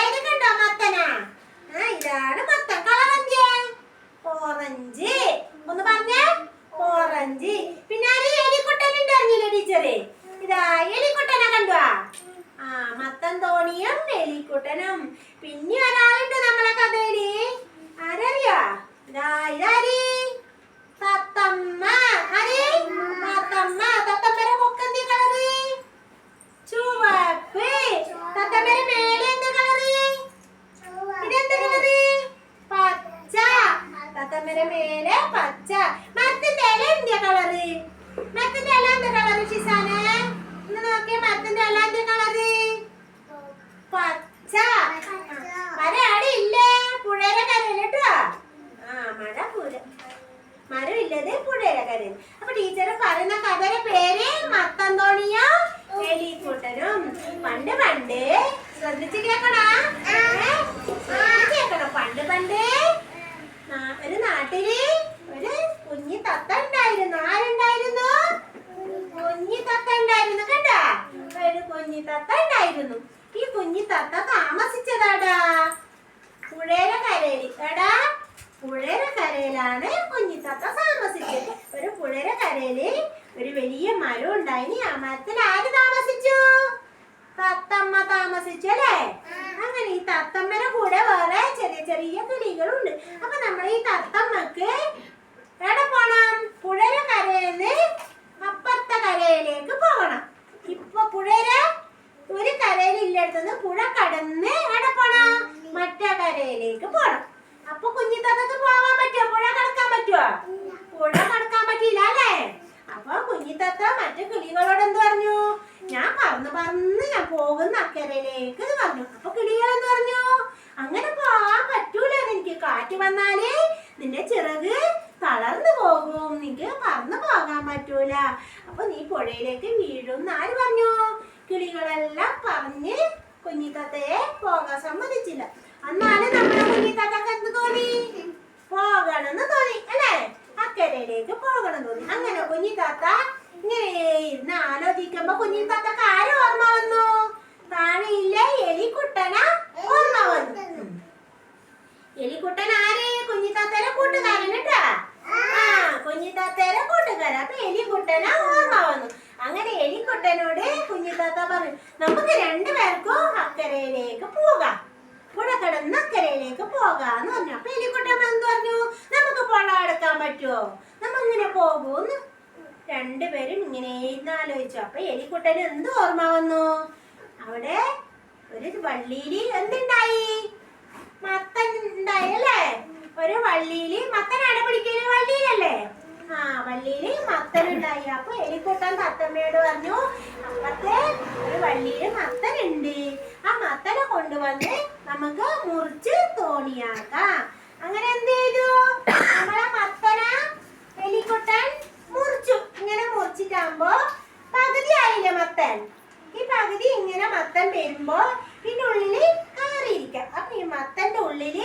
ഒന്ന് കണ്ടോ മത്തനാ? ആ ഇതാണ് മത്തൻ ഓറഞ്ച്. ഒന്ന് പറഞ്ഞേ. ഓറഞ്ച് പിന്നെ ആര് എലിക്കുട്ടൻ ഉണ്ടായിരുന്നില്ലേ ടീച്ചറെ ഇതാ എലിക്കുട്ടനെ കണ്ടുവാ ആ മത്തൻ തോണിയും എലിക്കുട്ടനും പിന്നെ ഒരാളുണ്ട് നമ്മളെ കഥയിൽ ആരറിയാ ഇതാ ഇതാരി തത്തമ്മ ആര് തത്തമ്മ തത്തമ്മരെ കൊക്കെന്തി കളറ് ചുവപ്പ് തത്തമ്മരെ മേലെ എന്ത് കളറ് ഇതെന്ത് കളറ് പച്ച തത്തമ്മരെ മേലെ പച്ച മരത്തിന്റെ ഇല എന്തിയ കളറ് ഒന്ന് നോക്കിയേ മത്തിന്റെ ആ മരം ഇല്ലത് പുഴയുടെ കരയിൽ അപ്പൊ ടീച്ചർ പറയുന്ന കഥയുടെ പേര് മത്തന്തോണിയ എലിക്കൂട്ടനും പണ്ട് പണ്ട് ശ്രദ്ധിച്ച് കേക്കണാ ഏ? ശ്രദ്ധിച്ച് കേക്കണം പണ്ട് പണ്ട് നാ- ഒരു നാട്ടിൽ ഒരു കുഞ്ഞി തത്ത ഉണ്ടായിരുന്നു ആരുണ്ടായിരുന്നു കുഞ്ഞി തത്ത ഉണ്ടായിരുന്നു കണ്ടാ ഒരു കുഞ്ഞി തത്ത ഉണ്ടായിരുന്നു ഈ കുഞ്ഞി തത്ത താമസിച്ചതാടാ. കരയിൽ എടാ. കരയിലാണ് കുഞ്ഞിത്തത്ത താമസിച്ചത്. ഒരു പുഴയുടെ കരയിൽ ഒരു വലിയ മരം ഉണ്ടായിനി. ആ മരത്തിൽ ആര് താമസിച്ചു? തത്തമ്മ താമസിച്ചു അല്ലേ? അങ്ങനെ ഈ തത്തമ്മയുടെ കൂടെ വേറെ ചെറിയ ചെറിയ കിളികളുണ്ട് അപ്പൊ നമ്മൾ ഈ തത്തമ്മക്ക് എവിടെ പോണം? പുഴയുടെ കരയിന്ന് അപ്പുറത്തെ കരയിലേക്ക് പോകണം. കരയിൽ അടുത്തുനിന്ന് പുഴ കടന്ന് എവിടെ പോണം? മറ്റേ കരയിലേക്ക് പോണം. അപ്പൊ കുഞ്ഞിത്തത്തക്ക് പോവാൻ പറ്റുമോ പുഴ കടക്കാൻ പറ്റുമോ പുഴ കടക്കാൻ പറ്റിയില്ല അല്ലേ? അപ്പൊ കുഞ്ഞിത്തത്ത മറ്റു കിളികളോട് എന്ത് പറഞ്ഞു? ഞാൻ പറന്ന് പറന്ന് ഞാൻ പോകുന്ന അക്കരയിലേക്ക് പറഞ്ഞു. അപ്പൊ കിളികൾ എന്ത് പറഞ്ഞു? അങ്ങനെ പോവാൻ പറ്റൂല നിനക്ക്. കാറ്റ് വന്നാലേ നിന്റെ ചിറക് തളർന്നു പോകും. നിനക്ക് പറന്ന് പോകാൻ പറ്റൂല. അപ്പൊ നീ പുഴയിലേക്ക് വീഴും ആര് പറഞ്ഞു? കിളികളെല്ലാം പറഞ്ഞ് കുഞ്ഞിത്തത്തയെ പോകാൻ സമ്മതിച്ചില്ല. എന്നാലും നമ്മുടെ കുഞ്ഞിത്തത്തക്ക് എന്ത് തോന്നി? പോകണമെന്ന് തോന്നി അല്ലേ? അക്കരയിലേക്ക് പോകണം തോന്നി. അങ്ങനെ കുഞ്ഞിത്താത്ത ഇങ്ങനെ ഇരുന്ന് ആലോചിക്കുമ്പോ കുഞ്ഞിത്താത്തക്ക് ആര് ഓർമ്മ വന്നു? താഴെയില്ലേ എലിക്കുട്ടന ഓർമ്മ വന്നു. എലിക്കുട്ടൻ ആര്? കുഞ്ഞിത്താത്തേരെ കൂട്ടുകാരൻ കേട്ടാ. ആ കുഞ്ഞിത്താത്തേരെ കൂട്ടുകാരൻ. അപ്പൊ എലിക്കുട്ടന ഓർമ്മ വന്നു. അങ്ങനെ എലിക്കുട്ടനോട് കുഞ്ഞിത്താത്ത പറഞ്ഞു നമുക്ക് രണ്ടുപേർക്കും അക്കരയിലേക്ക് പോകാം. പുഴ കടന്ന് അക്കരയിലേക്ക് പോകാന്ന് പറഞ്ഞു. അപ്പൊ എലിക്കുട്ടൻ എന്ത് പറഞ്ഞു? നമുക്ക് പുഴ എടുക്കാൻ പറ്റുമോ? നമ്മ ഇങ്ങനെ പോകൂന്ന്. രണ്ടുപേരും ഇങ്ങനെ ആലോചിച്ചു അപ്പൊ എലിക്കുട്ടന് എന്ത് ഓർമ്മ വന്നു? അവിടെ ഒരു വള്ളിയിൽ എന്തുണ്ടായി മത്തൻ ഉണ്ടായി അല്ലേ ഒരു വള്ളിയിൽ മത്തനാണ് പിടിക്കൽ വള്ളിയിലല്ലേ ആ വള്ളിയിൽ മത്തനുണ്ടായി. അപ്പൊ എലിക്കുട്ടൻ തത്തമ്മയോട് പറഞ്ഞു അപ്പത്തെ ഒരു വള്ളിയിൽ മത്തനുണ്ട്. ആ മത്തനെ കൊണ്ടുവന്ന് നമുക്ക് മുറിച്ച് തോണിയാക്കാം. അങ്ങനെ എന്ത് ചെയ്തു? നമ്മളെ മത്തന എലിക്കുട്ടൻ മുറിച്ചു. ഇങ്ങനെ മുറിച്ചിട്ടാകുമ്പോ പകുതി ആയില്ലേ മത്തൻ? ഈ പകുതി ഇങ്ങനെ മത്തൻ വരുമ്പോ പിന്നെ ഉള്ളിൽ കയറിയിരിക്കാം. അപ്പൊ ഈ മത്തന്റെ ഉള്ളിൽ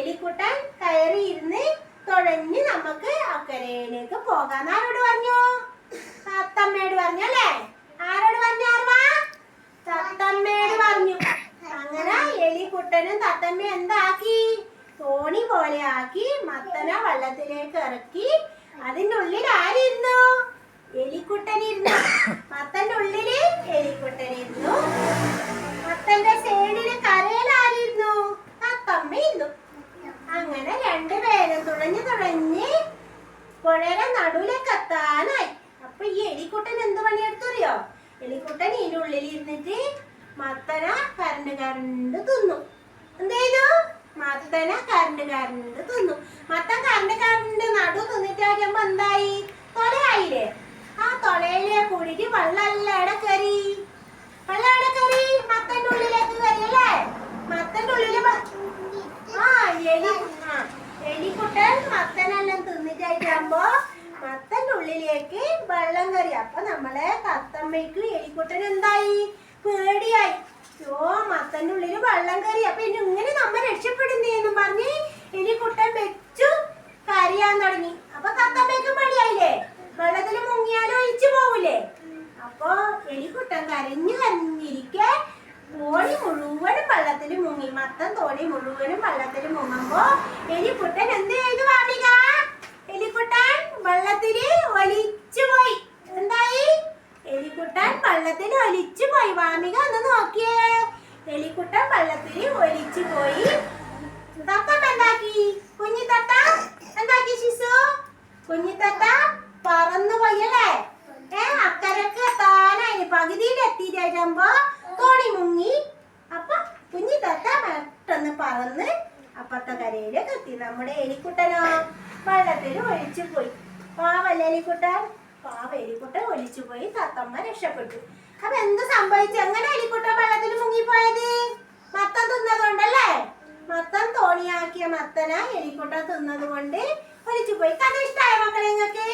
എലിക്കുട്ടൻ കയറിയിരുന്ന് തുഴഞ്ഞ് നമുക്ക് അക്കരയിലേക്ക് പോകാൻ ആരോട് പറഞ്ഞു? തത്തമ്മയോട് പറഞ്ഞു അല്ലേ? ആരോട് പറഞ്ഞു ആർവാ? തത്തമ്മയോട് പറഞ്ഞു. അങ്ങനെ എലിക്കുട്ടനും തത്തമ്മ എന്താക്കി? തോണി പോലെ ആക്കി മത്തന വള്ളത്തിലേക്ക് ഇറക്കി അതിന്റെ ഉള്ളിൽ ആരിരുന്നു? എലിക്കുട്ടൻ ഇരുന്നു. മത്തന്റെ ഉള്ളിൽ എലിക്കുട്ടൻ ഇരുന്നു. മത്തന്റെ സൈഡിൽ കരയിൽ ആരിരുന്നു? തത്തമ്മ ഇരുന്നു. അങ്ങനെ രണ്ടുപേരും തുഴഞ്ഞു തുഴഞ്ഞ് പുഴയുടെ നടുവിലേക്ക് കത്താനായി അപ്പൊ ഈ എലിക്കുട്ടൻ എന്ത് പണിയെടുത്തറിയോ? എലിക്കുട്ടൻ ഇതിന്റെ ഉള്ളിൽ ഇരുന്നിട്ട് മത്തന കരണ്ട് കരണ്ട് തിന്നു. എന്ത് ചെയ്തു? മത്തന കരണ്ട് കരണ്ട് തിന്നു. മത്തൻ കരണ്ട് കരണ്ട് നടു തിന്നിട്ടാകുമ്പോ എന്തായി തൊലയായില്ലേ ആ തൊലയിലെ കൂടിയിട്ട് വെള്ളമെല്ലാം എവിടെ കയറി വെള്ളം എവിടെ കയറി മത്തന്റെ ഉള്ളിലേക്ക് കയറി അല്ലേ മത്തന്റെ ഉള്ളിൽ വ- തത്തമ്മയ്ക്ക് എലിക്കുട്ടൻ എന്തായി? പേടിയായി. ഓ മത്തന്റെ ഉള്ളിൽ വെള്ളം കയറി. അപ്പൊ ഇനി ഇങ്ങനെ നമ്മ രക്ഷപ്പെടുന്നേന്നും പറഞ്ഞ് എലിക്കുട്ടൻ വെച്ചു കരയാൻ തുടങ്ങി. അപ്പൊ തത്തമ്മയ്ക്ക് പേടിയായില്ലേ വെള്ളത്തിൽ മുങ്ങിയാലും ഒഴിച്ചു പോവില്ലേ അപ്പൊ എലിക്കുട്ടൻ കരഞ്ഞു കരഞ്ഞിരിക്കെ തോണി മുഴുവനും വെള്ളത്തിൽ മുങ്ങി. മത്തൻ തോണി മുഴുവനും വെള്ളത്തിൽ മുങ്ങുമ്പോ എലിക്കുട്ടൻ എന്ത് ചെയ്തു വാമിക എലിക്കുട്ടൻ വെള്ളത്തിൽ ഒലിച്ചു പോയി എന്തായി എലിക്കുട്ടൻ വെള്ളത്തിൽ ഒലിച്ചു പോയി. വാമിക ഒന്ന് നോക്കിയേ. എലിക്കുട്ടൻ വെള്ളത്തിൽ ഒലിച്ചു പോയി. തത്തം എന്താക്കി? കുഞ്ഞി തത്ത? എന്താക്കി ശിശു? കുഞ്ഞി തത്ത പറന്നു പോയല്ലേ ഏ അക്കരക്ക് എത്താനായി പകുതിയിൽ എത്തിയിട്ടാകുമ്പോ തോണി മുങ്ങി. അപ്പൊ കുഞ്ഞി തത്ത പെട്ടെന്ന് പറന്ന് അപ്പത്തെ കരയിലേക്ക് എത്തി നമ്മുടെ എലിക്കുട്ടനോ? വെള്ളത്തിൽ ഒഴിച്ചു പോയി. പാവല്ല എലിക്കുട്ടൻ? പാവ എലിക്കുട്ടൻ ഒലിച്ചു പോയി. തത്തമ്മ രക്ഷപ്പെട്ടു. അപ്പൊ എന്ത് സംഭവിച്ചു? എങ്ങനെ എലിക്കുട്ട വെള്ളത്തിൽ മുങ്ങിപ്പോയത്? മത്തം തിന്നതുകൊണ്ടല്ലേ? മത്തം തോണിയാക്കിയ മത്തന എലിക്കുട്ട തിന്നത് കൊണ്ട് ഒലിച്ചു പോയി. കഥ ഇഷ്ടമായ മക്കളെ നിങ്ങൾക്ക്?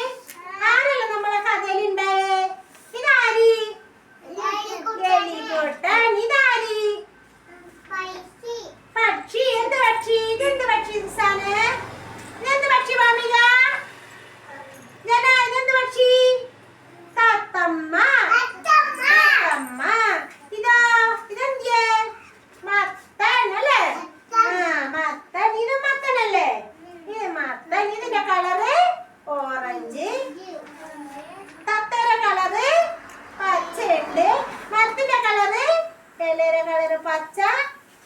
ആരല്ലോ നമ്മളെ കഥയിൽ ഉണ്ടായേ ഇതാരി എലിക്കുട്ടൻ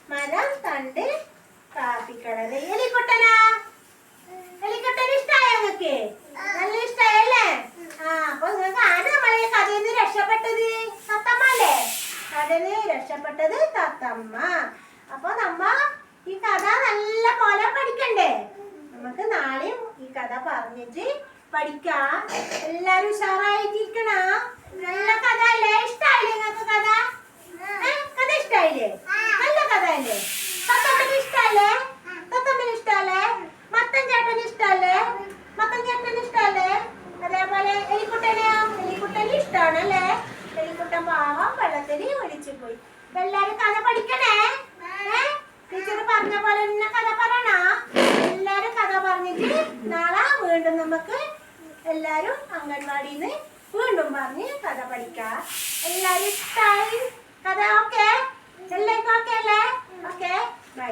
മരം തണ്ട് കാപ്പി കളറ് എലിക്കുട്ടനാ എലിക്കുട്ടൻ ഇഷ്ടായോ നിങ്ങക്ക്? നല്ല ഇഷ്ടായല്ലേ? ആ അപ്പൊ നിങ്ങൾക്ക് ആര് നമ്മളെ കഥയിൽ നിന്ന് രക്ഷപ്പെട്ടത് തത്തമ്മ അല്ലേ കഥയിൽ രക്ഷപ്പെട്ടത് തത്തമ്മ. അപ്പൊ നമ്മ ഈ കഥ നല്ല പോലെ പഠിക്കണ്ടേ? നമുക്ക് നാളെയും ഈ കഥ പറഞ്ഞിട്ട് പഠിക്കാം. എല്ലാരും ഉഷാറായിട്ടിരിക്കണ? നല്ല കഥ അല്ലേ? ഇഷ്ടായില്ലേ നിങ്ങൾക്ക് കഥ? കഥ ഇഷ്ടായില്ലേ? അല്ലേ തത്തമ്മന് ഇഷ്ടമല്ലേ തത്തമ്മന് ഇഷ്ടല്ലേ? മത്തൻ ചേട്ടന് ഇഷ്ടല്ലേ? മത്തൻ ചേട്ടന് ഇഷ്ടല്ലേ? അതേപോലെ എലിക്കുട്ടനെയോ എലിക്കുട്ടന് ഇഷ്ടാണല്ലേ? എലിക്കുട്ടൻ പാവം വെള്ളത്തിൽ ഒഴിച്ചു പോയി. എല്ലാരും കഥ പഠിക്കണേ? ടീച്ചർ പറഞ്ഞ പോലെ തന്നെ കഥ പറയണ? എല്ലാരും കഥ പറഞ്ഞിട്ട് നാളെ വീണ്ടും നമുക്ക് എല്ലാരും അംഗൻവാടിയിൽ നിന്ന് വീണ്ടും പറഞ്ഞ് കഥ പഠിക്കാം. എല്ലാരും ഇഷ്ടായി? കഥ ഓക്കെ? എല്ലാവർക്കും ഓക്കെ അല്ലേ? Okay bye